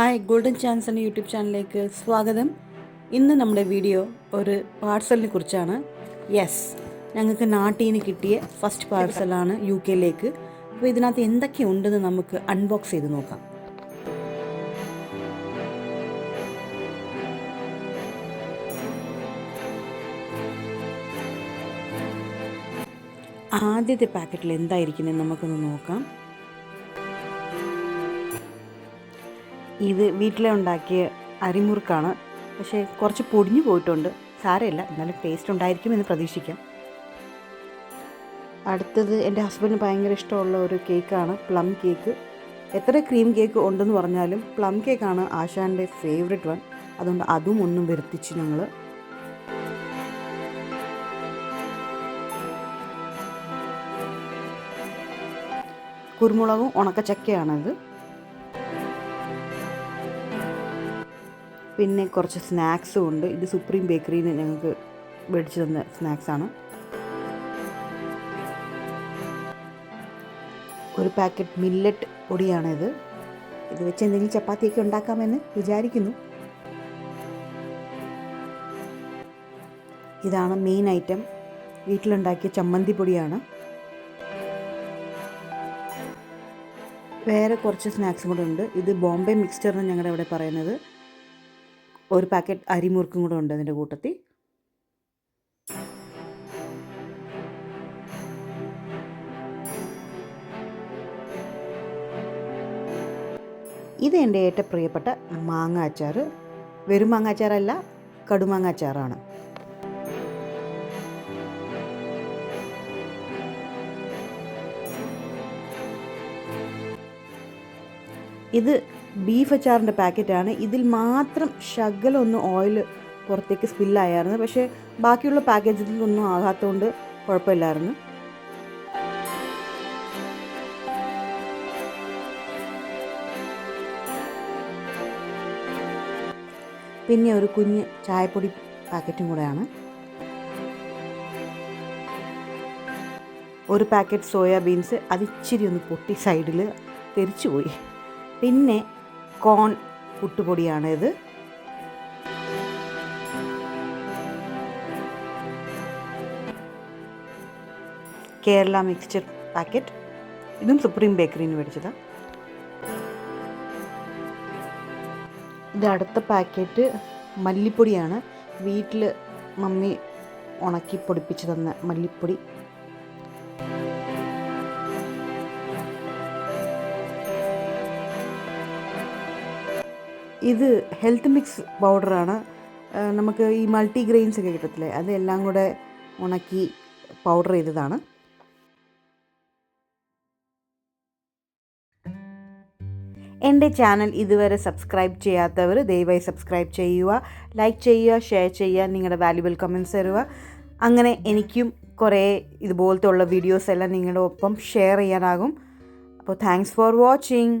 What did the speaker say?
Hi golden chance എന്ന YouTube ചാനലിലേക്ക് സ്വാഗതം. ഇന്ന് നമ്മുടെ വീഡിയോ ഒരു പാഴ്സലിനെ കുറിച്ചാണ്. യെസ് ഞങ്ങൾക്ക് നാട്ടിൽ നിന്ന് കിട്ടിയ ഫസ്റ്റ് പാഴ്സലാണ് യു കെയിലേക്ക് അപ്പോൾ ഇതിനകത്ത് എന്തൊക്കെയുണ്ടെന്ന് നമുക്ക് അൺബോക്സ് ചെയ്ത് നോക്കാം. ആദ്യത്തെ പാക്കറ്റിൽ എന്തായിരിക്കുന്നത് നമുക്കൊന്ന് നോക്കാം. ഇത് വീട്ടിലെ ഉണ്ടാക്കിയ അരിമുറുക്കാണ്. പക്ഷേ കുറച്ച് പൊടിഞ്ഞു പോയിട്ടുണ്ട്. സാരമില്ല. എന്നാലും ടേസ്റ്റ് ഉണ്ടായിരിക്കും എന്ന് പ്രതീക്ഷിക്കാം. അടുത്തത് എന്റെ ഹസ്ബൻഡിന് ഭയങ്കര ഇഷ്ടമുള്ള ഒരു കേക്കാണ് പ്ലം കേക്ക് എത്ര ക്രീം കേക്ക് ഉണ്ടെന്ന് പറഞ്ഞാലും പ്ലം കേക്കാണ് ആശാന്റെ ഫേവറേറ്റ് വൺ അതുകൊണ്ട് അതും ഒന്നും വരുത്തിച്ച് ഞങ്ങൾ കുരുമുളകും ഉണക്കച്ചക്കയാണത്. പിന്നെ കുറച്ച് സ്നാക്സും ഉണ്ട്. ഇത് സുപ്രീം ബേക്കറിയിൽ നിന്ന് ഞങ്ങൾക്ക് മേടിച്ചു തന്ന സ്നാക്സാണ് ഒരു പാക്കറ്റ് മില്ലറ്റ് പൊടിയാണിത് ഇത്. വെച്ച് എന്തെങ്കിലും ചപ്പാത്തിയൊക്കെ ഉണ്ടാക്കാമെന്ന് വിചാരിക്കുന്നു. ഇതാണ് മെയിൻ ഐറ്റം വീട്ടിലുണ്ടാക്കിയ ചമ്മന്തി പൊടിയാണ്. വേറെ കുറച്ച് സ്നാക്സും കൂടെ ഉണ്ട്. ഇത് ബോംബെ മിക്സ്ചർ എന്ന് ഞങ്ങളുടെ ഇവിടെ പറയുന്നത്. ഒരു പാക്കറ്റ് അരിമുറുക്കും കൂടെ ഉണ്ട് അതിന്റെ കൂട്ടത്തിൽ. ഇത് എന്റെ ഏറ്റവും പ്രിയപ്പെട്ട മാങ്ങ അച്ചാർ വെറും മാങ്ങ അച്ചാറല്ല കടുമാങ്ങ അച്ചാറാണ് ഇത് ബീഫ് അച്ചാറിന്റെ പാക്കറ്റാണ്. ഇതിൽ മാത്രം ശകലൊന്ന് ഓയിൽ പുറത്തേക്ക് സ്പില്ലായിരുന്നു പക്ഷേ ബാക്കിയുള്ള പാക്കേജിലൊന്നും ആകാത്തതുകൊണ്ട് കുഴപ്പമില്ലായിരുന്നു. പിന്നെ ഒരു കുഞ്ഞ് ചായപ്പൊടി പാക്കറ്റും കൂടെയാണ്. ഒരു പാക്കറ്റ് സോയാബീൻസ് അതിച്ചിരി ഒന്ന് പൊട്ടി സൈഡിൽ തെറിച്ചു പോയി പിന്നെ കോൺ പുട്ടുപൊടിയാണ് ഇത് കേരള മിക്സ്ചർ പാക്കറ്റ്. ഇതും സുപ്രീം ബേക്കറിയിൽ നിന്ന് മേടിച്ചതാണ് ഇത് അടുത്ത പാക്കറ്റ് മല്ലിപ്പൊടിയാണ്. വീട്ടിൽ മമ്മി ഉണക്കി പൊടിപ്പിച്ച് തന്ന മല്ലിപ്പൊടി. ഇത് ഹെൽത്ത് മിക്സ് പൗഡറാണ് നമുക്ക് ഈ മൾട്ടി ഗ്രെയിൻസ് ഒക്കെ കിട്ടത്തില്ലേ? അതെല്ലാം കൂടെ ഉണക്കി പൗഡർ ചെയ്തതാണ്. എന്റെ ചാനൽ ഇതുവരെ സബ്സ്ക്രൈബ് ചെയ്യാത്തവർ ദയവായി സബ്സ്ക്രൈബ് ചെയ്യുക ലൈക്ക് ചെയ്യുക ഷെയർ ചെയ്യുക നിങ്ങളുടെ വാല്യുബിൾ കമൻസ് തരുക. അങ്ങനെ എനിക്കും കുറേ ഇതുപോലത്തെ ഉള്ള വീഡിയോസ് എല്ലാം നിങ്ങളുടെ ഒപ്പം ഷെയർ ചെയ്യാനാകും. അപ്പോൾ താങ്ക്സ് ഫോർ വാച്ചിങ്